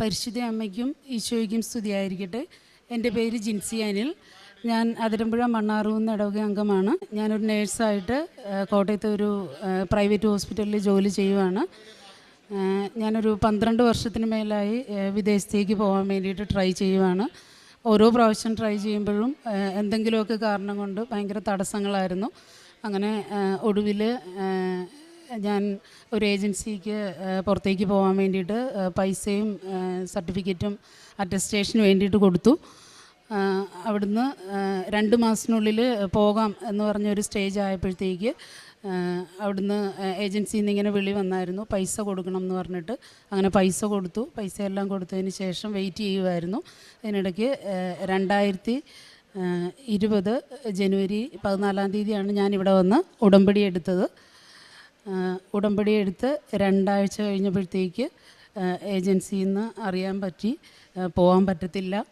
പരിശുദ്ധ അമ്മയ്ക്കും ഈശോയ്ക്കും സ്തുതിയായിരിക്കട്ടെ. എന്റെ പേര് ജിൻസി അനിൽ. ഞാൻ അതിരമ്പുഴ മണ്ണാറൂന്ന് ഇടവക അംഗമാണ്. ഞാനൊരു നേഴ്സായിട്ട് കോട്ടയത്തെ ഒരു പ്രൈവറ്റ് ഹോസ്പിറ്റലിൽ ജോലി ചെയ്യുവാണ്. ഞാനൊരു പന്ത്രണ്ട് വർഷത്തിന് മേലായി വിദേശത്തേക്ക് പോകാൻ വേണ്ടിയിട്ട് ട്രൈ ചെയ്യുവാണ്. ഓരോ പ്രാവശ്യം ട്രൈ ചെയ്യുമ്പോഴും എന്തെങ്കിലുമൊക്കെ കാരണം കൊണ്ട് ഭയങ്കര തടസ്സങ്ങളായിരുന്നു. അങ്ങനെ ഒടുവിൽ ഞാൻ ഒരു ഏജൻസിക്ക് പുറത്തേക്ക് പോകാൻ വേണ്ടിയിട്ട് പൈസയും സർട്ടിഫിക്കറ്റും അറ്റസ്റ്റേഷന് വേണ്ടിയിട്ട് കൊടുത്തു. അവിടുന്ന് രണ്ട് മാസത്തിനുള്ളിൽ പോകാം എന്ന് പറഞ്ഞൊരു സ്റ്റേജ് ആയപ്പോഴത്തേക്ക് അവിടുന്ന് ഏജൻസിയിൽ നിന്ന് ഇങ്ങനെ വിളി വന്നായിരുന്നു. പൈസ കൊടുക്കണം എന്ന് പറഞ്ഞിട്ട് അങ്ങനെ പൈസ കൊടുത്തു. പൈസ എല്ലാം കൊടുത്തതിന് ശേഷം വെയിറ്റ് ചെയ്യുമായിരുന്നു അതിനിടയ്ക്ക് രണ്ടായിരത്തി ഇരുപത് ജനുവരി പതിനാലാം തീയതിയാണ് ഞാനിവിടെ വന്ന് ഉടമ്പടി എടുത്തത്. ഉടമ്പടി എടുത്ത് രണ്ടാഴ്ച കഴിഞ്ഞപ്പോഴത്തേക്ക് ഏജൻസിയിൽ നിന്ന് അറിയാൻ പറ്റി. പോകാൻ പറ്റത്തില്ല.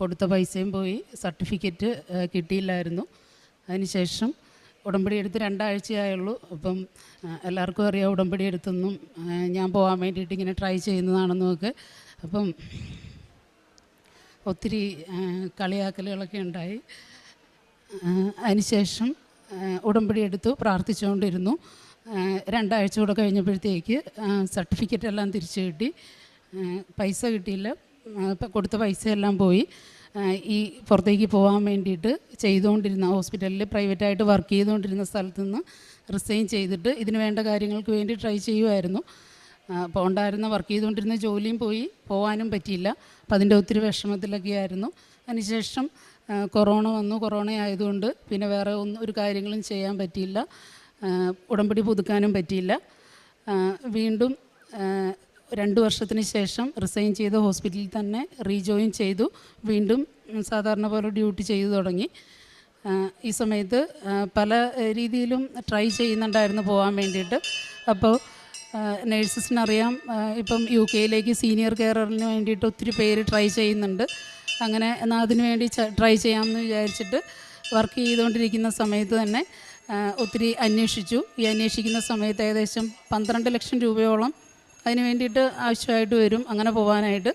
കൊടുത്ത പൈസയും പോയി. സർട്ടിഫിക്കറ്റ് കിട്ടിയില്ലായിരുന്നു. അതിനുശേഷം ഉടമ്പടി എടുത്ത് രണ്ടാഴ്ചയായുള്ളൂ. അപ്പം എല്ലാവർക്കും അറിയാം ഉടമ്പടി എടുത്തൊന്നും ഞാൻ പോകാൻ വേണ്ടിയിട്ട് ഇങ്ങനെ ട്രൈ ചെയ്യുന്നതാണെന്നും ഒക്കെ അപ്പം ഒത്തിരി കളിയാക്കലുകളൊക്കെ ഉണ്ടായി. അതിനുശേഷം ഉടമ്പടി എടുത്തു പ്രാർത്ഥിച്ചുകൊണ്ടിരുന്നു. രണ്ടാഴ്ച കൂടെ കഴിഞ്ഞപ്പോഴത്തേക്ക് സർട്ടിഫിക്കറ്റ് എല്ലാം തിരിച്ചു കിട്ടി. പൈസ കിട്ടിയില്ല. കൊടുത്ത പൈസയെല്ലാം പോയി. ഈ പുറത്തേക്ക് പോകാൻ വേണ്ടിയിട്ട് ചെയ്തുകൊണ്ടിരുന്ന ഹോസ്പിറ്റലിൽ പ്രൈവറ്റായിട്ട് വർക്ക് ചെയ്തുകൊണ്ടിരുന്ന സ്ഥലത്തു നിന്ന് റിസൈൻ ചെയ്തിട്ട് ഇതിന് വേണ്ട കാര്യങ്ങൾക്ക് വേണ്ടി ട്രൈ ചെയ്യുമായിരുന്നു അപ്പോൾ ഉണ്ടായിരുന്ന വർക്ക് ചെയ്തുകൊണ്ടിരുന്ന ജോലിയും പോയി. പോകാനും പറ്റിയില്ല. അപ്പം അതിന്റെ ഒത്തിരി വിഷമത്തിലൊക്കെ ആയിരുന്നു അതിനുശേഷം കൊറോണ വന്നു കൊറോണ ആയതുകൊണ്ട് പിന്നെ വേറെ ഒന്നും ഒരു കാര്യങ്ങളും ചെയ്യാൻ പറ്റിയില്ല. ഉടമ്പടി പുതുക്കാനും പറ്റിയില്ല. വീണ്ടും രണ്ട് വർഷത്തിന് ശേഷം റിസൈൻ ചെയ്ത ഹോസ്പിറ്റലിൽ തന്നെ റീജോയിൻ ചെയ്തു. വീണ്ടും സാധാരണ പോലെ ഡ്യൂട്ടി ചെയ്തു തുടങ്ങി. ഈ സമയത്ത് പല രീതിയിലും ട്രൈ ചെയ്യുന്നുണ്ടായിരുന്നു പോകാൻ വേണ്ടിയിട്ട്. അപ്പോൾ നേഴ്സസിനറിയാം ഇപ്പം യു കെയിലേക്ക് സീനിയർ കെയറിന് വേണ്ടിയിട്ട് ഒത്തിരി പേര് ട്രൈ ചെയ്യുന്നുണ്ട്. അങ്ങനെ എന്നാൽ അതിനു വേണ്ടി ട്രൈ ചെയ്യാമെന്ന് വിചാരിച്ചിട്ട് വർക്ക് ചെയ്തുകൊണ്ടിരിക്കുന്ന സമയത്ത് തന്നെ ഒത്തിരി അന്വേഷിച്ചു. ഈ അന്വേഷിക്കുന്ന സമയത്ത് ഏകദേശം പന്ത്രണ്ട് ലക്ഷം രൂപയോളം അതിന് വേണ്ടിയിട്ട് ആവശ്യമായിട്ട് വരും അങ്ങനെ പോകാനായിട്ട്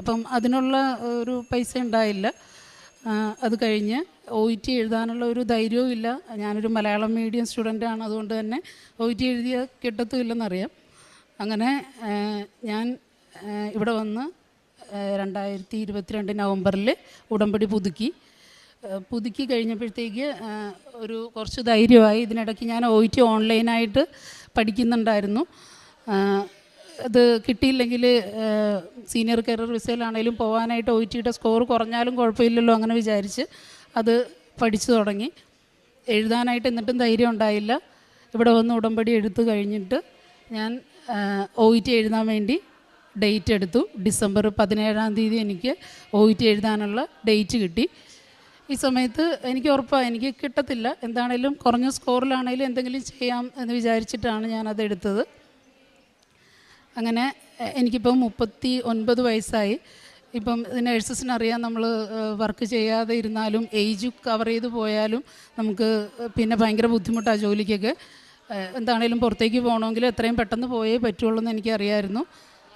അപ്പം അതിനുള്ള ഒരു പൈസ ഉണ്ടായില്ല. അത് കഴിഞ്ഞ് ഒ ഇ ടി എഴുതാനുള്ള ഒരു ധൈര്യവും ഇല്ല ഞാനൊരു മലയാളം മീഡിയം സ്റ്റുഡന്റാണ് അതുകൊണ്ട് തന്നെ ഒ ഇ ടി എഴുതിയ കിട്ടത്തുമില്ലെന്നറിയാം. അങ്ങനെ ഞാൻ ഇവിടെ വന്ന് രണ്ടായിരത്തി ഇരുപത്തിരണ്ട് നവംബറിൽ ഉടമ്പടി പുതുക്കി. പുതുക്കി കഴിഞ്ഞപ്പോഴത്തേക്ക് ഒരു കുറച്ച് ധൈര്യമായി ഇതിനിടയ്ക്ക് ഞാൻ ഒ ടി ഓൺലൈനായിട്ട് പഠിക്കുന്നുണ്ടായിരുന്നു. അത് കിട്ടിയില്ലെങ്കിൽ സീനിയർ കരിയർ വിസയിലാണെങ്കിലും പോകാനായിട്ട് ഒ ടിയുടെ സ്കോർ കുറഞ്ഞാലും കുഴപ്പമില്ലല്ലോ അങ്ങനെ വിചാരിച്ച് അത് പഠിച്ചു തുടങ്ങി. എഴുതാനായിട്ട് എന്നിട്ടും ധൈര്യം ഉണ്ടായില്ല. ഇവിടെ വന്ന് ഉടമ്പടി എടുത്തു കഴിഞ്ഞിട്ട് ഞാൻ ഒ ഇ ടി എഴുതാൻ വേണ്ടി ഡേറ്റ് എടുത്തു. ഡിസംബർ പതിനേഴാം തീയതി എനിക്ക് ഒ ഇ ടി എഴുതാനുള്ള ഡേറ്റ് കിട്ടി. ഈ സമയത്ത് എനിക്ക് ഉറപ്പാണ് എനിക്ക് കിട്ടത്തില്ല. എന്താണേലും കുറഞ്ഞ സ്കോറിലാണേലും എന്തെങ്കിലും ചെയ്യാം എന്ന് വിചാരിച്ചിട്ടാണ് ഞാനത് എടുത്തത്. അങ്ങനെ എനിക്കിപ്പം മുപ്പത്തി ഒൻപത് വയസ്സായി. ഇപ്പം നേഴ്സസിനറിയാം നമ്മൾ വർക്ക് ചെയ്യാതെ ഇരുന്നാലും ഏജ് കവർ ചെയ്ത് പോയാലും നമുക്ക് പിന്നെ ഭയങ്കര ബുദ്ധിമുട്ടാണ് ജോലിക്കൊക്കെ. എന്താണേലും പുറത്തേക്ക് പോകണമെങ്കിൽ എത്രയും പെട്ടെന്ന് പോയേ പറ്റുള്ളൂ എന്ന് എനിക്കറിയായിരുന്നു.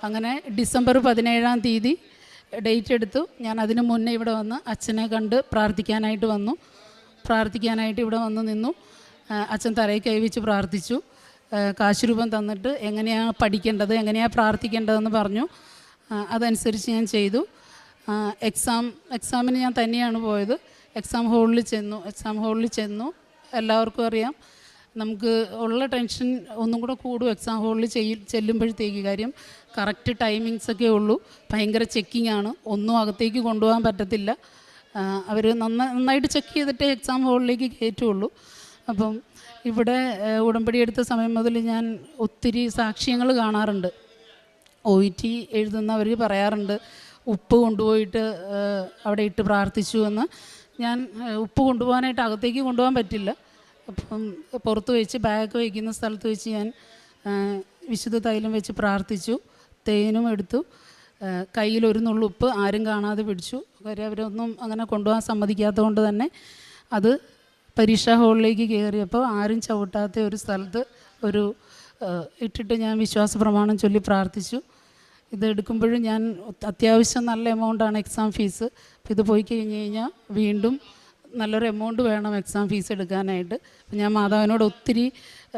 അങ്ങനെ ഡിസംബർ പതിനേഴാം തീയതി ഡേറ്റ് എടുത്തു. ഞാൻ അതിന് മുന്നേ ഇവിടെ വന്ന് അച്ഛനെ കണ്ട് പ്രാർത്ഥിക്കാനായിട്ട് വന്നു. പ്രാർത്ഥിക്കാനായിട്ട് ഇവിടെ വന്ന് നിന്നു. അച്ഛൻ തലയിൽ കൈവച്ച് പ്രാർത്ഥിച്ചു. കാശുരൂപം കാശ് രൂപം തന്നിട്ട് എങ്ങനെയാണ് പഠിക്കേണ്ടത് എങ്ങനെയാണ് പ്രാർത്ഥിക്കേണ്ടതെന്ന് പറഞ്ഞു. അതനുസരിച്ച് ഞാൻ ചെയ്തു. എക്സാം എക്സാമിന് ഞാൻ തന്നെയാണ് പോയത്. എക്സാം ഹോളിൽ ചെന്നു. എക്സാം ഹോളിൽ ചെന്നു. എല്ലാവർക്കും അറിയാം. നമുക്ക് ഉള്ള ടെൻഷൻ ഒന്നും കൂടെ കൂടും എക്സാം ഹോളിൽ ചെയ്യ ചെല്ലുമ്പോഴത്തേക്ക് കാര്യം കറക്റ്റ് ടൈമിങ്സ് ഒക്കെ ഉള്ളൂ. ഭയങ്കര ചെക്കിംഗ് ആണ്. ഒന്നും അകത്തേക്ക് കൊണ്ടുപോകാൻ പറ്റത്തില്ല. അവർ നന്നായി നന്നായിട്ട് ചെക്ക് ചെയ്തിട്ടേ എക്സാം ഹോളിലേക്ക് കയറ്റുള്ളൂ. അപ്പം ഇവിടെ ഉടമ്പടി എടുത്ത സമയം മുതൽ ഞാൻ ഒത്തിരി സാക്ഷ്യങ്ങൾ കാണാറുണ്ട്. ഒ ഇ ടി എഴുതുന്നവർ പറയാറുണ്ട് ഉപ്പ് കൊണ്ടുപോയിട്ട് അവിടെ ഇട്ട് പ്രാർത്ഥിച്ചു എന്ന്. ഞാൻ ഉപ്പ് കൊണ്ടുപോകാനായിട്ട് അകത്തേക്ക് കൊണ്ടുപോകാൻ പറ്റില്ല. അപ്പം പുറത്ത് വെച്ച് ബാഗ് വയ്ക്കുന്ന സ്ഥലത്ത് വെച്ച് ഞാൻ വിശുദ്ധ തൈലം വെച്ച് പ്രാർത്ഥിച്ചു. തേനും എടുത്തു. കയ്യിൽ ഒരു നുള്ളുപ്പ് ആരും കാണാതെ പിടിച്ചു. കാര്യം അവരൊന്നും അങ്ങനെ കൊണ്ടുപോകാൻ സമ്മതിക്കാത്തത് കൊണ്ട് തന്നെ അത് പരീക്ഷാ ഹാളിലേക്ക് കയറിയപ്പോൾ ആരും ചവിട്ടാത്ത ഒരു സ്ഥലത്ത് ഒരു ഇട്ടിട്ട് ഞാൻ വിശ്വാസ പ്രമാണം ചൊല്ലി പ്രാർത്ഥിച്ചു. ഇത് എടുക്കുമ്പോഴും ഞാൻ അത്യാവശ്യം നല്ല എമൗണ്ടാണ് എക്സാം ഫീസ് ഇത് പോയി കഴിഞ്ഞ് കഴിഞ്ഞാൽ വീണ്ടും നല്ലൊരു എമൗണ്ട് വേണം എക്സാം ഫീസ് എടുക്കാനായിട്ട്. ഞാൻ മാതാവിനോട് ഒത്തിരി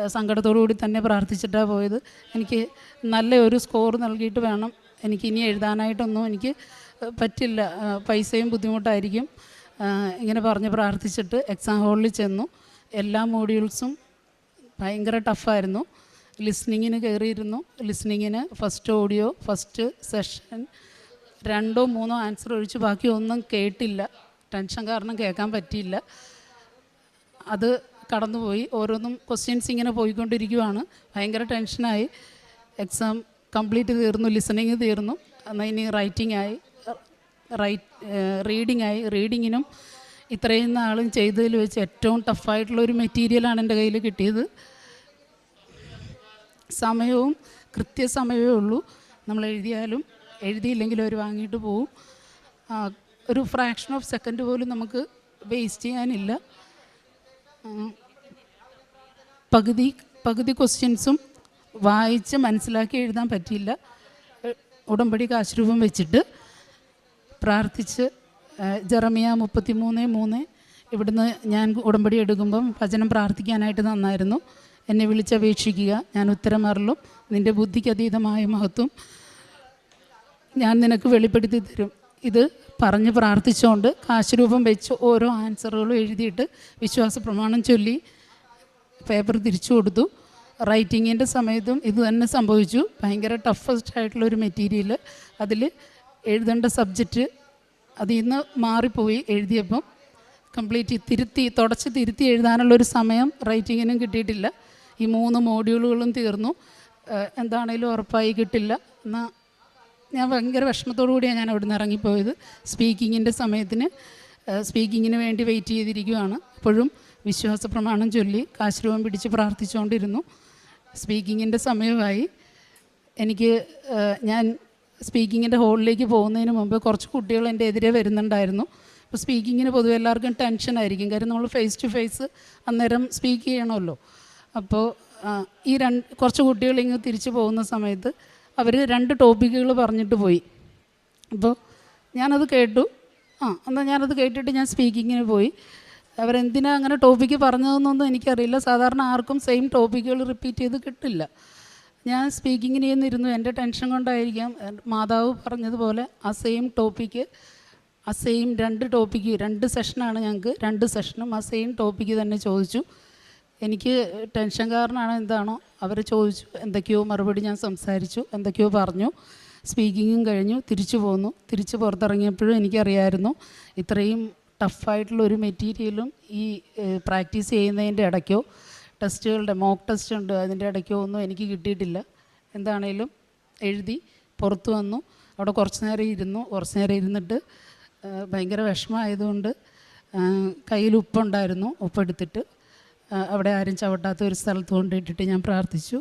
സങ്കടത്തോടു കൂടി തന്നെ പ്രാർത്ഥിച്ചിട്ടാണ് പോയത്. എനിക്ക് നല്ല ഒരു സ്കോർ നൽകിയിട്ട് വേണം. എനിക്ക് ഇനി എഴുതാനായിട്ടൊന്നും എനിക്ക് പറ്റില്ല. പൈസയും ബുദ്ധിമുട്ടായിരിക്കും. ഇങ്ങനെ പറഞ്ഞ് പ്രാർത്ഥിച്ചിട്ട് എക്സാം ഹാളിൽ ചെന്നു. എല്ലാ മോഡ്യൂൾസും ഭയങ്കര ടഫായിരുന്നു ലിസ്ണിങ്ങിന് കയറിയിരുന്നു. ലിസ്ണിങ്ങിന് ഫസ്റ്റ് ഓഡിയോ ഫസ്റ്റ് സെഷൻ രണ്ടോ മൂന്നോ ആൻസർ ഒഴിച്ച് ബാക്കി ഒന്നും കേട്ടില്ല. ടെൻഷൻ കാരണം കേൾക്കാൻ പറ്റിയില്ല. അത് കടന്നുപോയി. ഓരോന്നും ക്വസ്റ്റ്യൻസ് ഇങ്ങനെ പോയിക്കൊണ്ടിരിക്കുവാണ്. ഭയങ്കര ടെൻഷനായി എക്സാം കംപ്ലീറ്റ് തീർന്നു ലിസണിങ് തീർന്നു. എന്നാൽ ഇനി റൈറ്റിംഗ് ആയി. റൈറ്റ് റീഡിംഗ് ആയി. റീഡിങ്ങിനും ഇത്രയും നാളും ചെയ്തതിൽ വെച്ച് ഏറ്റവും ടഫായിട്ടുള്ള ഒരു മെറ്റീരിയലാണ് എന്റെ കയ്യിൽ കിട്ടിയത്. സമയവും കൃത്യസമയമേ ഉള്ളൂ. നമ്മൾ എഴുതിയാലും എഴുതിയില്ലെങ്കിലും അവർ വാങ്ങിയിട്ട് പോവും. ഒരു ഫ്രാക്ഷൻ ഓഫ് സെക്കൻഡ് പോലും നമുക്ക് വേസ്റ്റ് ചെയ്യാനില്ല. പകുതി പകുതി ക്വസ്റ്റ്യൻസും വായിച്ച് മനസ്സിലാക്കി എഴുതാൻ പറ്റിയില്ല. ഉടമ്പടി കാശ്രൂപം വെച്ചിട്ട് പ്രാർത്ഥിച്ച് ജറമിയ മുപ്പത്തി മൂന്ന്. മൂന്ന് ഇവിടുന്ന് ഞാൻ ഉടമ്പടി എടുക്കുമ്പം ഭജനം പ്രാർത്ഥിക്കാനായിട്ട് നന്നായിരുന്നു. എന്നെ വിളിച്ചപേക്ഷിക്കുക. ഞാൻ ഉത്തരം അറലും നിന്റെ ബുദ്ധിക്ക് അതീതമായ മഹത്വം ഞാൻ നിനക്ക് വെളിപ്പെടുത്തി തരും. ഇത് പറഞ്ഞ് പ്രാർത്ഥിച്ചുകൊണ്ട് കാശുരൂപം വെച്ച് ഓരോ ആൻസറുകളും എഴുതിയിട്ട് വിശ്വാസ പ്രമാണം ചൊല്ലി പേപ്പർ തിരിച്ചു കൊടുത്തു. റൈറ്റിങ്ങിന്റെ സമയത്തും ഇത് തന്നെ സംഭവിച്ചു. ഭയങ്കര ടഫസ്റ്റ് ആയിട്ടുള്ള ഒരു മെറ്റീരിയൽ അതിൽ എഴുതേണ്ട സബ്ജക്റ്റ് അതിൽ നിന്ന് മാറിപ്പോയി എഴുതിയപ്പം. കംപ്ലീറ്റ് തിരുത്തി തുടച്ച് തിരുത്തി എഴുതാനുള്ളൊരു സമയം റൈറ്റിങ്ങിനും കിട്ടിയിട്ടില്ല. ഈ മൂന്ന് മോഡ്യൂളുകളും തീർന്നു. എന്താണേലും ഉറപ്പായി കിട്ടില്ല. എന്നാൽ ഞാൻ ഭയങ്കര വിഷമത്തോടു കൂടിയാണ് ഞാൻ അവിടുന്ന് ഇറങ്ങിപ്പോയത്. സ്പീക്കിങ്ങിന്റെ സമയത്തിന് സ്പീക്കിങ്ങിന് വേണ്ടി വെയിറ്റ് ചെയ്തിരിക്കുകയാണ് അപ്പോഴും വിശ്വാസ പ്രമാണം ചൊല്ലി കാശ്രൂപം പിടിച്ച് പ്രാർത്ഥിച്ചുകൊണ്ടിരുന്നു. സ്പീക്കിങ്ങിന്റെ സമയമായി. എനിക്ക് ഞാൻ സ്പീക്കിങ്ങിന്റെ ഹോളിലേക്ക് പോകുന്നതിന് മുമ്പ് കുറച്ച് കുട്ടികൾ എന്റെ എതിരെ വരുന്നുണ്ടായിരുന്നു. അപ്പോൾ സ്പീക്കിങ്ങിന് പൊതുവെ എല്ലാവർക്കും ടെൻഷനായിരിക്കും. കാര്യം നമ്മൾ ഫേസ് ടു ഫേസ് അന്നേരം സ്പീക്ക് ചെയ്യണമല്ലോ. അപ്പോൾ ഈ രണ്ട് കുറച്ച് കുട്ടികൾ ഇങ്ങ് തിരിച്ചു പോകുന്ന സമയത്ത് അവർ രണ്ട് ടോപ്പിക്കുകൾ പറഞ്ഞിട്ട് പോയി. അപ്പോൾ ഞാനത് കേട്ടു. ആ എന്നാൽ ഞാനത് കേട്ടിട്ട് ഞാൻ സ്പീക്കിങ്ങിന് പോയി. അവരെന്തിനാ അങ്ങനെ ടോപ്പിക്ക് പറഞ്ഞതെന്നൊന്നും എനിക്കറിയില്ല. സാധാരണ ആർക്കും സെയിം ടോപ്പിക്കുകൾ റിപ്പീറ്റ് ചെയ്ത് കിട്ടില്ല. ഞാൻ സ്പീക്കിങ്ങിന് ചെയ്യുന്നിരുന്നു എന്റെ ടെൻഷൻ കൊണ്ടായിരിക്കാം. മാതാവ് പറഞ്ഞതുപോലെ ആ സെയിം ടോപ്പിക്ക് ആ സെയിം രണ്ട് ടോപ്പിക്ക് രണ്ട് സെഷനാണ് ഞങ്ങൾക്ക്. രണ്ട് സെഷനും ആ സെയിം ടോപ്പിക്ക് തന്നെ ചോദിച്ചു. എനിക്ക് ടെൻഷൻ കാരണമാണ് എന്താണോ അവർ ചോദിച്ചു എന്തൊക്കെയോ മറുപടി ഞാൻ സംസാരിച്ചു എന്തൊക്കെയോ പറഞ്ഞു. സ്പീക്കിങ്ങും കഴിഞ്ഞു തിരിച്ചു പോന്നു. തിരിച്ച് പുറത്തിറങ്ങിയപ്പോഴും എനിക്കറിയായിരുന്നു ഇത്രയും ടഫായിട്ടുള്ള ഒരു മെറ്റീരിയലും ഈ പ്രാക്ടീസ് ചെയ്യുന്നതിന്റെ ഇടയ്ക്കോ ടെസ്റ്റുകളുടെ മോക്ക് ടെസ്റ്റ് ഉണ്ട് അതിന്റെ ഇടയ്ക്കോ ഒന്നും എനിക്ക് കിട്ടിയിട്ടില്ല. എന്താണേലും എഴുതി പുറത്തു വന്നു. അവിടെ കുറച്ച് നേരം ഇരുന്നു. കുറച്ച് നേരം ഇരുന്നിട്ട് ഭയങ്കര വിഷമമായതുകൊണ്ട് കയ്യിൽ ഉപ്പുണ്ടായിരുന്നു ഉപ്പെടുത്തിട്ട് അവിടെ ആരും ചവിട്ടാത്ത ഒരു സ്ഥലത്ത് കൊണ്ടിട്ടിട്ട് ഞാൻ പ്രാർത്ഥിച്ചു.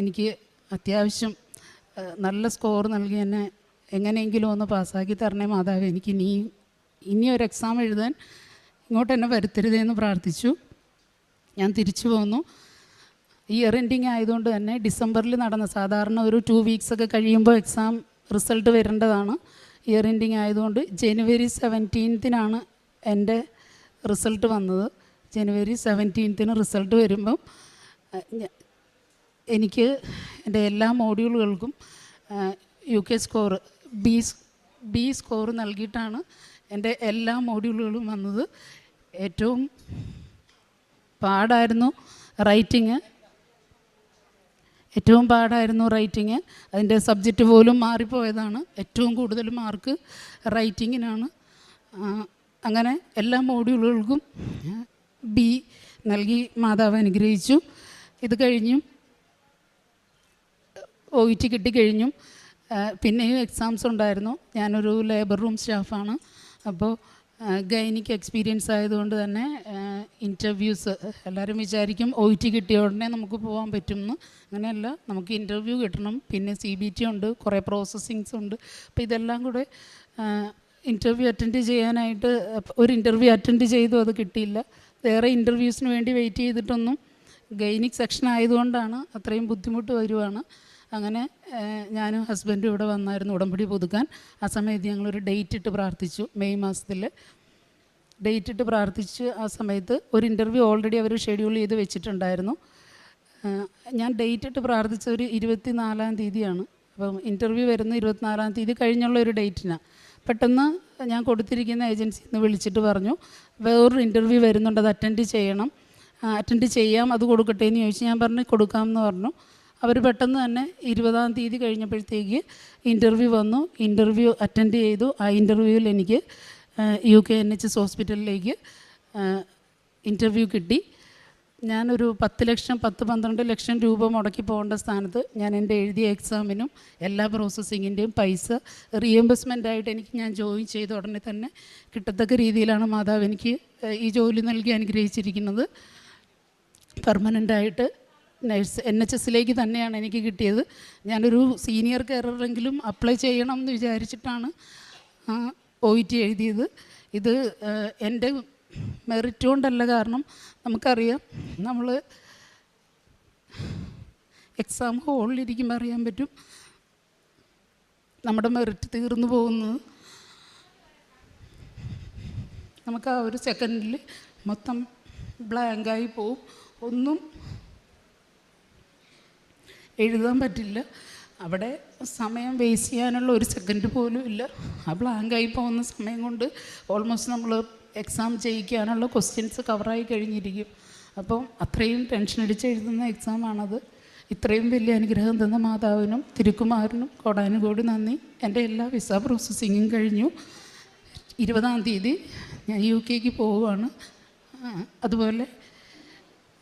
എനിക്ക് അത്യാവശ്യം നല്ല സ്കോർ നൽകി എന്നെ എങ്ങനെയെങ്കിലും ഒന്ന് പാസ്സാക്കി തരണേ മാതാവ് എനിക്ക് ഇനി ഇനി ഒരു എക്സാം എഴുതാൻ ഇങ്ങോട്ട് എന്നെ വരുത്തരുതെന്ന് പ്രാർത്ഥിച്ചു. ഞാൻ തിരിച്ചു പോന്നു. ഇയർ എൻഡിങ് ആയതുകൊണ്ട് തന്നെ ഡിസംബറിൽ നടന്ന സാധാരണ ഒരു ടു വീക്സ് ഒക്കെ കഴിയുമ്പോൾ എക്സാം റിസൾട്ട് വരേണ്ടതാണ്. ഇയർ എൻഡിങ് ആയതുകൊണ്ട് ജനുവരി സെവന്റീൻത്തിനാണ് എന്റെ റിസൾട്ട് വന്നത്. ജനുവരി സെവന്റീൻത്തിന് റിസൾട്ട് വരുമ്പം എനിക്ക് എന്റെ എല്ലാ മോഡ്യൂളുകൾക്കും U K score B B score നൽകിയിട്ടാണ് എന്റെ എല്ലാ മോഡ്യൂളുകളും വന്നത്. ഏറ്റവും പാടായിരുന്നു റൈറ്റിങ് ഏറ്റവും പാടായിരുന്നു റൈറ്റിങ് അതിന്റെ സബ്ജക്റ്റ് പോലും മാറിപ്പോയതാണ്. ഏറ്റവും കൂടുതൽ മാർക്ക് റൈറ്റിങ്ങിനാണ് അങ്ങനെ എല്ലാ മോഡ്യൂളുകൾക്കും ബി നൽകി മാതാവ് അനുഗ്രഹിച്ചു. ഇത് കഴിഞ്ഞും. ഒ ഇ ടി കിട്ടിക്കഴിഞ്ഞും പിന്നെയും എക്സാംസ് ഉണ്ടായിരുന്നു. ഞാനൊരു ലേബർ റൂം സ്റ്റാഫാണ് അപ്പോൾ ഗൈനിക്ക് എക്സ്പീരിയൻസ് ആയതുകൊണ്ട് തന്നെ ഇന്റർവ്യൂസ് എല്ലാവരും വിചാരിക്കും ഒ ടി കിട്ടിയ ഉടനെ നമുക്ക് പോകാൻ പറ്റുമെന്ന്. അങ്ങനെയല്ല നമുക്ക് ഇന്റർവ്യൂ കിട്ടണം. പിന്നെ സി ബി ടി ഉണ്ട് കുറേ പ്രോസസ്സിങ്സ് ഉണ്ട്. അപ്പോൾ ഇതെല്ലാം കൂടെ ഇന്റർവ്യൂ അറ്റൻഡ് ചെയ്യാനായിട്ട് ഒരു ഇന്റർവ്യൂ അറ്റൻഡ് ചെയ്തു അത് കിട്ടിയില്ല. വേറെ ഇന്റർവ്യൂസിന് വേണ്ടി വെയിറ്റ് ചെയ്തിട്ടൊന്നും ഗൈനിക് സെക്ഷൻ ആയതുകൊണ്ടാണ് അത്രയും ബുദ്ധിമുട്ട് വരുവാണ്. അങ്ങനെ ഞാനും ഹസ്ബൻഡും ഇവിടെ വന്നായിരുന്നു ഉടമ്പടി പുതുക്കാൻ. ആ സമയത്ത് ഞങ്ങളൊരു ഡേറ്റ് ഇട്ട് പ്രാർത്ഥിച്ചു മെയ് മാസത്തിൽ ഡേറ്റ് ഇട്ട് പ്രാർത്ഥിച്ച് ആ സമയത്ത് ഒരു ഇന്റർവ്യൂ ഓൾറെഡി അവർ ഷെഡ്യൂൾ ചെയ്ത് വെച്ചിട്ടുണ്ടായിരുന്നു. ഞാൻ ഡേറ്റ് ഇട്ട് പ്രാർത്ഥിച്ച ഒരു ഇരുപത്തി നാലാം തീയതിയാണ്. അപ്പം ഇന്റർവ്യൂ വരുന്ന ഇരുപത്തിനാലാം തീയതി കഴിഞ്ഞുള്ള ഒരു ഡേറ്റിനാണ് പെട്ടെന്ന് ഞാൻ കൊടുത്തിരിക്കുന്ന ഏജൻസിയിൽ നിന്ന് വിളിച്ചിട്ട് പറഞ്ഞു വേറൊരു ഇന്റർവ്യൂ വരുന്നുണ്ട് അത് അറ്റൻഡ് ചെയ്യണം. അറ്റൻഡ് ചെയ്യാം അത് കൊടുക്കട്ടെ എന്ന് ചോദിച്ചു ഞാൻ പറഞ്ഞു കൊടുക്കാമെന്ന് പറഞ്ഞു. അവർ പെട്ടെന്ന് തന്നെ ഇരുപതാം തീയതി കഴിഞ്ഞപ്പോഴത്തേക്ക് ഇന്റർവ്യൂ വന്നു. ഇന്റർവ്യൂ അറ്റൻഡ് ചെയ്തു. ആ ഇന്റർവ്യൂവിൽ എനിക്ക് U K N H S ഹോസ്പിറ്റലിലേക്ക് ഇന്റർവ്യൂ കിട്ടി. ഞാനൊരു പത്ത് ലക്ഷം പത്ത് പന്ത്രണ്ട് ലക്ഷം രൂപ മുടക്കി പോകേണ്ട സ്ഥാനത്ത് ഞാൻ എന്റെ എഴുതിയ എക്സാമിനും എല്ലാ പ്രോസസ്സിങ്ങിന്റെയും പൈസ റീഎംബേഴ്സ്മെന്റ് ആയിട്ട് എനിക്ക് ഞാൻ ജോയിൻ ചെയ്ത ഉടനെ തന്നെ കിട്ടത്തക്ക രീതിയിലാണ് മാതാവ് എനിക്ക് ഈ ജോലി നൽകി അനുഗ്രഹിച്ചിരിക്കുന്നത്. പെർമനന്റായിട്ട് നഴ്സ് എൻ എച്ച് എസിലേക്ക് തന്നെയാണ് എനിക്ക് കിട്ടിയത്. ഞാനൊരു സീനിയർ കെയററെങ്കിലും അപ്ലൈ ചെയ്യണം എന്ന് വിചാരിച്ചിട്ടാണ് ഒ ഇ ടി എഴുതിയത്. ഇത് എന്റെ മെറിറ്റ് കൊണ്ടല്ല കാരണം നമുക്കറിയാം. നമ്മൾ എക്സാം ഹോളിലിരിക്കുമ്പോൾ അറിയാൻ പറ്റും. നമ്മുടെ മെറിറ്റ് തീർന്നു പോകുന്നത്. നമുക്ക് ആ ഒരു സെക്കൻഡിൽ മൊത്തം ബ്ലാങ്കായി പോവും. ഒന്നും എഴുതാൻ പറ്റില്ല. അവിടെ സമയം വേസ്റ്റ് ചെയ്യാനുള്ള ഒരു സെക്കൻഡ് പോലും ഇല്ല. ആ ബ്ലാങ്കായി പോകുന്ന സമയം കൊണ്ട് ഓൾമോസ്റ്റ് നമ്മൾ എക്സാം ചെയ്യിക്കാനുള്ള ക്വസ്റ്റ്യൻസ് കവറായി കഴിഞ്ഞിരിക്കും. അപ്പം അത്രയും ടെൻഷൻ അടിച്ച് എഴുതുന്ന എക്സാമാണത് ഇത്രയും വലിയ അനുഗ്രഹം തന്ന മാതാവിനും തിരുക്കുമാറിനും കോടാനുകോടി നന്ദി. എന്റെ എല്ലാ വിസ പ്രോസസ്സിങ്ങും കഴിഞ്ഞു. ഇരുപതാം തീയതി ഞാൻ യു കെക്ക് പോവുകയാണ്. അതുപോലെ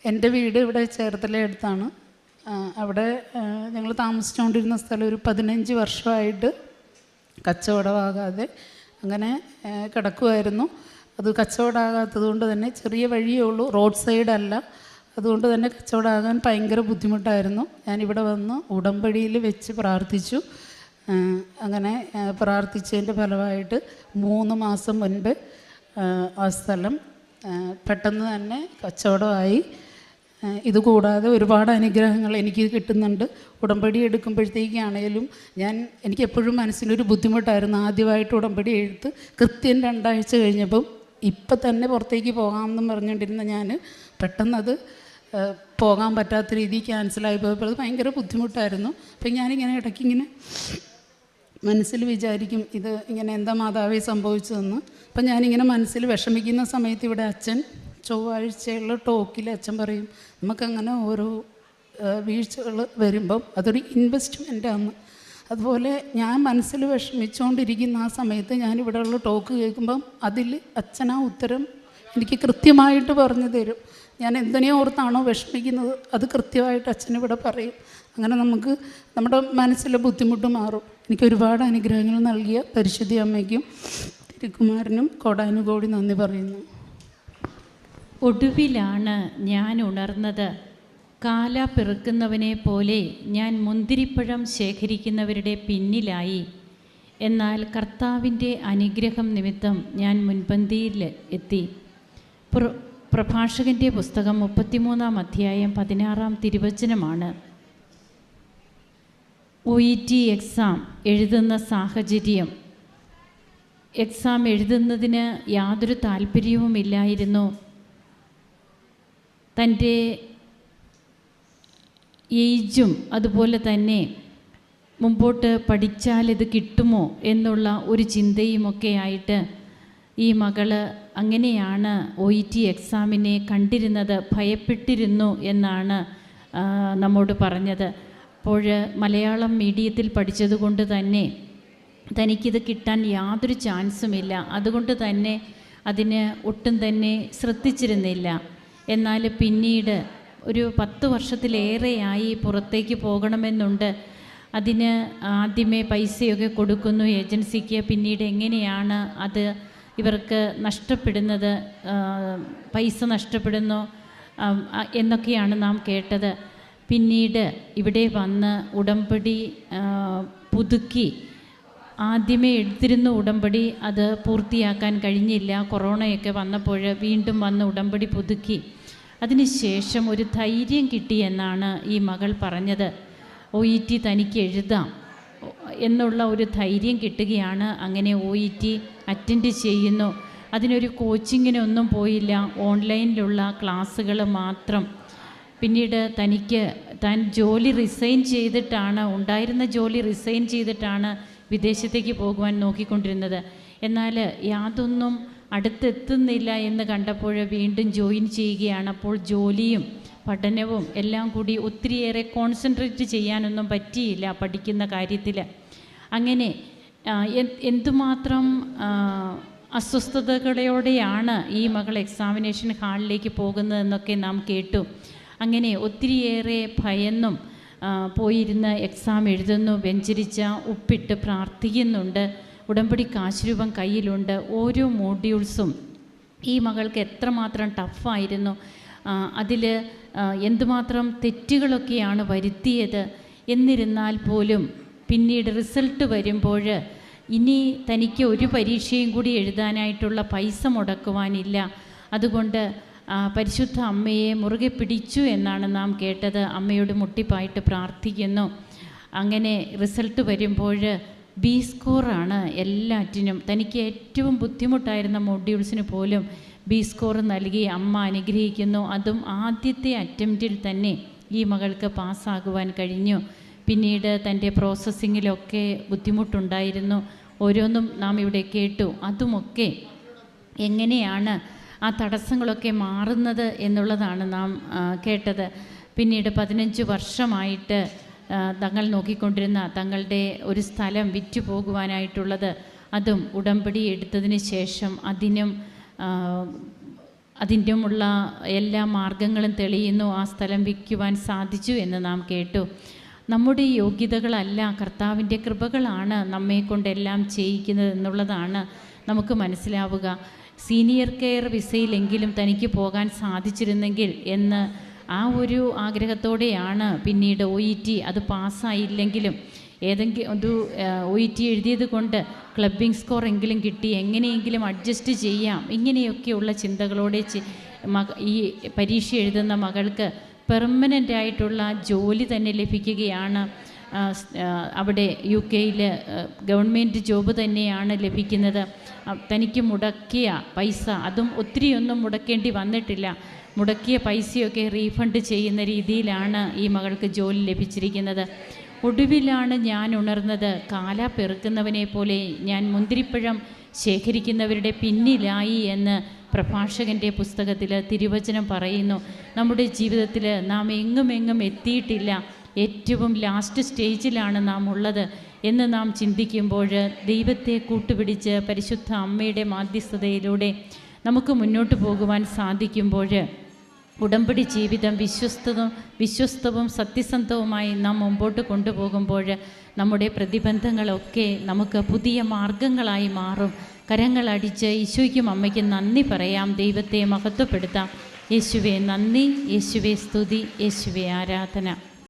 എന്റെ വീട് ഇവിടെ ചേർത്തല അടുത്താണ്. അവിടെ ഞങ്ങൾ താമസിച്ചുകൊണ്ടിരുന്ന സ്ഥലം ഒരു പതിനഞ്ച് വർഷമായിട്ട് കച്ചവടമാകാതെ അങ്ങനെ കിടക്കുമായിരുന്നു അത് കച്ചവടമാകാത്തത് കൊണ്ട് തന്നെ ചെറിയ വഴിയേ ഉള്ളൂ. റോഡ് സൈഡല്ല അതുകൊണ്ട് തന്നെ കച്ചവടമാകാൻ ഭയങ്കര ബുദ്ധിമുട്ടായിരുന്നു. ഞാനിവിടെ വന്ന് ഉടമ്പടിയിൽ വെച്ച് പ്രാർത്ഥിച്ചു. അങ്ങനെ പ്രാർത്ഥിച്ചതിന്റെ ഫലമായിട്ട് മൂന്ന് മാസം മുൻപ് ആ, സ്ഥലം പെട്ടെന്ന് തന്നെ കച്ചവടമായി. ഇതുകൂടാതെ ഒരുപാട് അനുഗ്രഹങ്ങൾ എനിക്ക് കിട്ടുന്നുണ്ട്. ഉടമ്പടി എടുക്കുമ്പോഴത്തേക്കാണേലും ഞാൻ എനിക്ക് എപ്പോഴും മനസ്സിനൊരു ബുദ്ധിമുട്ടായിരുന്നു. ആദ്യമായിട്ട് ഉടമ്പടി എഴുത്ത് കൃത്യം രണ്ടാഴ്ച കഴിഞ്ഞപ്പം ഇപ്പം തന്നെ പുറത്തേക്ക് പോകാമെന്നും പറഞ്ഞുകൊണ്ടിരുന്ന ഞാൻ പെട്ടെന്നത് പോകാൻ പറ്റാത്ത രീതിയിൽ ക്യാൻസലായി പോയപ്പോൾ അത് ഭയങ്കര ബുദ്ധിമുട്ടായിരുന്നു. അപ്പം ഞാനിങ്ങനെ ഇടയ്ക്കിങ്ങനെ മനസ്സിൽ വിചാരിക്കും ഇത് ഇങ്ങനെ എന്താ മാതാവേ സംഭവിച്ചതെന്ന്. അപ്പം ഞാനിങ്ങനെ മനസ്സിൽ വിഷമിക്കുന്ന സമയത്ത് ഇവിടെ അച്ഛൻ ചൊവ്വാഴ്ചയുള്ള ടോക്കിൽ അച്ഛൻ പറയും നമുക്കങ്ങനെ ഓരോ വീഴ്ചകൾ വരുമ്പം അതൊരു ഇൻവെസ്റ്റ്മെന്റ് ആണ് അതുപോലെ ഞാൻ മനസ്സിൽ വിഷമിച്ചുകൊണ്ടിരിക്കുന്ന ആ സമയത്ത് ഞാൻ ഇവിടെയുള്ള ടോക്ക് കേൾക്കുമ്പം അതിൽ അച്ഛനാ ഉത്തരം എനിക്ക് കൃത്യമായിട്ട് പറഞ്ഞു തരും. ഞാൻ എന്തിനെ ഓർത്താണോ വിഷമിക്കുന്നത്? അത് കൃത്യമായിട്ട് അച്ഛൻ ഇവിടെ പറയും. അങ്ങനെ നമുക്ക് നമ്മുടെ മനസ്സിലെ ബുദ്ധിമുട്ട് മാറും. എനിക്ക് ഒരുപാട് അനുഗ്രഹങ്ങൾ നൽകിയ പരിശുദ്ധി അമ്മയ്ക്കും തിരുക്കുമാരനും കോടാനുകോടി നന്ദി പറയുന്നു. ഒടുവിലാണ് ഞാൻ ഉണർന്നത് കാല പെറുക്കുന്നവനെ പോലെ ഞാൻ മുന്തിരിപ്പഴം ശേഖരിക്കുന്നവരുടെ പിന്നിലായി. എന്നാൽ കർത്താവിന്റെ അനുഗ്രഹം നിമിത്തം ഞാൻ മുൻപന്തിയിൽ എത്തി. പ്ര പ്രഭാഷകന്റെ പുസ്തകം മുപ്പത്തിമൂന്നാം അധ്യായം പതിനാറാം തിരുവചനമാണ്. ഒ ഇ ടി എക്സാം എഴുതുന്ന സാഹചര്യം. എക്സാം എഴുതുന്നതിന് യാതൊരു താല്പര്യവുമില്ലായിരുന്നു. തന്റെ ഏജും അതുപോലെ തന്നെ മുമ്പോട്ട് പഠിച്ചാൽ ഇത് കിട്ടുമോ എന്നുള്ള ഒരു ചിന്തയുമൊക്കെ ആയിട്ട് ഈ മകൾ അങ്ങനെയാണ് ഒ ഇ ടി എക്സാമിനെ കണ്ടിരുന്നത് ഭയപ്പെട്ടിരുന്നു എന്നാണ് നമ്മോട് പറഞ്ഞത്. അപ്പോൾ മലയാളം മീഡിയത്തിൽ പഠിച്ചതുകൊണ്ട് തന്നെ തനിക്കിത് കിട്ടാൻ യാതൊരു ചാൻസും ഇല്ല. അതുകൊണ്ട് തന്നെ അതിന് ഒട്ടും തന്നെ ശ്രദ്ധിച്ചിരുന്നില്ല. എന്നാൽ പിന്നീട് ഒരു പത്ത് വർഷത്തിലേറെയായി പുറത്തേക്ക് പോകണമെന്നുണ്ട്. അതിന് ആദ്യമേ പൈസയൊക്കെ കൊടുക്കുന്നു ഏജൻസിക്ക് പിന്നീട് എങ്ങനെയാണ് അത് ഇവർക്ക് നഷ്ടപ്പെടുന്നത് പൈസ നഷ്ടപ്പെടുന്നു എന്നൊക്കെയാണ് നാം കേട്ടത്. പിന്നീട് ഇവിടെ വന്ന് ഉടമ്പടി പുതുക്കി. ആദ്യമേ എടുത്തിരുന്ന ഉടമ്പടി അത് പൂർത്തിയാക്കാൻ കഴിഞ്ഞില്ല. കൊറോണയൊക്കെ വന്നപ്പോൾ വീണ്ടും വന്ന് ഉടമ്പടി പുതുക്കി. അതിനുശേഷം ഒരു ധൈര്യം കിട്ടി എന്നാണ് ഈ മകൾ പറഞ്ഞത്. ഒ ഇ ടി തനിക്ക് എഴുതാം. എന്നുള്ള ഒരു ധൈര്യം കിട്ടുകയാണ്. അങ്ങനെ ഒ ഇ ടി അറ്റൻഡ് ചെയ്യുന്നു. അതിനൊരു കോച്ചിങ്ങിനൊന്നും പോയില്ല. ഓൺലൈനിലുള്ള ക്ലാസ്സുകൾ മാത്രം. പിന്നീട് തനിക്ക് താൻ ജോലി റിസൈൻ ചെയ്തിട്ടാണ് ഉണ്ടായിരുന്ന ജോലി റിസൈൻ ചെയ്തിട്ടാണ് വിദേശത്തേക്ക് പോകുവാൻ നോക്കിക്കൊണ്ടിരുന്നത്. എന്നാൽ യാതൊന്നും അടുത്തെത്തുന്നില്ല എന്ന് കണ്ടപ്പോൾ വീണ്ടും ജോയിൻ ചെയ്യുകയാണ്. അപ്പോൾ ജോലിയും പഠനവും എല്ലാം കൂടി ഒത്തിരിയേറെ കോൺസെൻട്രേറ്റ് ചെയ്യാനൊന്നും പറ്റിയില്ല പഠിക്കുന്ന കാര്യത്തിൽ അങ്ങനെ എന്തുമാത്രം അസ്വസ്ഥതകളോടെയാണ് ഈ മകൾ എക്സാമിനേഷൻ ഹാളിലേക്ക് പോകുന്നതെന്നൊക്കെ നാം കേട്ടു. അങ്ങനെ ഒത്തിരിയേറെ ഭയന്നും പോയിരുന്ന് എക്സാം എഴുതുന്നു വെഞ്ചരിച്ച ഉപ്പിട്ട് പ്രാർത്ഥിക്കുന്നുണ്ട്. ഉടമ്പടി കാശുരൂപം കയ്യിലുണ്ട്. ഓരോ മോഡ്യൂൾസും ഈ മകൾക്ക് എത്രമാത്രം ടഫായിരുന്നു അതിൽ എന്തുമാത്രം തെറ്റുകളൊക്കെയാണ് വരുത്തിയത് എന്നിരുന്നാൽ പോലും പിന്നീട് റിസൾട്ട് വരുമ്പോൾ ഇനി തനിക്ക് ഒരു പരീക്ഷയും കൂടി എഴുതാനായിട്ടുള്ള പൈസ മുടക്കുവാനില്ല. അതുകൊണ്ട് പരിശുദ്ധ അമ്മയെ മുറുകെ പിടിച്ചു എന്നാണ് നാം കേട്ടത്. അമ്മയോട് മുട്ടിപ്പായിട്ട് പ്രാർത്ഥിക്കുന്നു. അങ്ങനെ റിസൾട്ട് വരുമ്പോൾ ബി സ്കോറാണ് എല്ലാറ്റിനും. തനിക്ക് ഏറ്റവും ബുദ്ധിമുട്ടായിരുന്ന മോഡ്യൂൾസിന് പോലും ബി സ്കോർ നൽകി അമ്മ അനുഗ്രഹിക്കുന്നു. അതും ആദ്യത്തെ അറ്റംപ്റ്റിൽ തന്നെ ഈ മകൾക്ക് പാസ്സാകുവാൻ കഴിഞ്ഞു. പിന്നീട് തന്റെ പ്രോസസ്സിങ്ങിലൊക്കെ ബുദ്ധിമുട്ടുണ്ടായിരുന്നു. ഓരോന്നും നാം ഇവിടെ കേട്ടു. അതുമൊക്കെ എങ്ങനെയാണ് ആ തടസ്സങ്ങളൊക്കെ മാറുന്നത് എന്നുള്ളതാണ് നാം കേട്ടത്. പിന്നീട് പതിനഞ്ച് വർഷമായിട്ട് തങ്ങൾ നോക്കിക്കൊണ്ടിരുന്ന തങ്ങളുടെ ഒരു സ്ഥലം വിറ്റു പോകുവാനായിട്ടുള്ളത് അതും ഉടമ്പടി എടുത്തതിന് ശേഷം അതിനും അതിന്റെ അതിന്റെമുള്ള എല്ലാ മാർഗങ്ങളും തെളിയുന്നു ആ സ്ഥലം വിൽക്കുവാൻ സാധിച്ചു എന്ന് നാം കേട്ടു. നമ്മുടെ യോഗ്യതകളല്ല കർത്താവിന്റെ കൃപകളാണ് നമ്മെ കൊണ്ടെല്ലാം ചെയ്യിക്കുന്നത് എന്നുള്ളതാണ് നമുക്ക് മനസ്സിലാവുക. സീനിയർ കെയർ വിസയിലെങ്കിലും തനിക്ക് പോകാൻ സാധിച്ചിരുന്നെങ്കിൽ എന്ന് ആ ഒരു ആഗ്രഹത്തോടെയാണ് പിന്നീട് ഒ ഇ ടി അത് പാസ്സായില്ലെങ്കിലും ഏതെങ്കിലും ഒരു ഒ ഇ ടി എഴുതിയത് കൊണ്ട് ക്ലബിംഗ് സ്കോർ എങ്കിലും കിട്ടി എങ്ങനെയെങ്കിലും അഡ്ജസ്റ്റ് ചെയ്യാം ഇങ്ങനെയൊക്കെയുള്ള ചിന്തകളോടെ ഈ പരീക്ഷ എഴുതുന്ന മകൾക്ക് പെർമനന്റ് ആയിട്ടുള്ള ജോലി തന്നെ ലഭിക്കുകയാണ്. അവിടെ യു കെയിൽ ഗവൺമെന്റ് ജോബ് തന്നെയാണ് ലഭിക്കുന്നത്. തനിക്ക് മുടക്കിയ പൈസ അതും ഒത്തിരിയൊന്നും മുടക്കേണ്ടി വന്നിട്ടില്ല. മുടക്കിയ പൈസയൊക്കെ റീഫണ്ട് ചെയ്യുന്ന രീതിയിലാണ് ഈ മകൾക്ക് ജോലി ലഭിച്ചിരിക്കുന്നത്. ഒടുവിലാണ് ഞാൻ ഉണർന്നത് കാല പെറുക്കുന്നവനെ പോലെ ഞാൻ മുന്തിരിപ്പഴം ശേഖരിക്കുന്നവരുടെ പിന്നിലായി എന്ന് പ്രഭാഷകന്റെ പുസ്തകത്തിൽ തിരുവചനം പറയുന്നു. നമ്മുടെ ജീവിതത്തിൽ നാം എങ്ങും എങ്ങും എത്തിയിട്ടില്ല. ഏറ്റവും ലാസ്റ്റ് സ്റ്റേജിലാണ് നാം ഉള്ളത് എന്ന് നാം ചിന്തിക്കുമ്പോൾ ദൈവത്തെ കൂട്ടുപിടിച്ച് പരിശുദ്ധ അമ്മയുടെ മാധ്യസ്ഥതയിലൂടെ നമുക്ക് മുന്നോട്ട് പോകുവാൻ സാധിക്കുമ്പോൾ ഉടമ്പടി ജീവിതം വിശ്വസ്തവും വിശ്വസ്തവും സത്യസന്ധവുമായി നാം മുമ്പോട്ട് കൊണ്ടുപോകുമ്പോൾ നമ്മുടെ പ്രതിബന്ധങ്ങളൊക്കെ നമുക്ക് പുതിയ മാർഗങ്ങളായി മാറും. കരങ്ങളടിച്ച് യേശുവിക്കും അമ്മയ്ക്കും നന്ദി പറയാം. ദൈവത്തെ മഹത്വപ്പെടുത്താം. യേശുവെ നന്ദി. യേശുവെ സ്തുതി. യേശുവെ ആരാധന.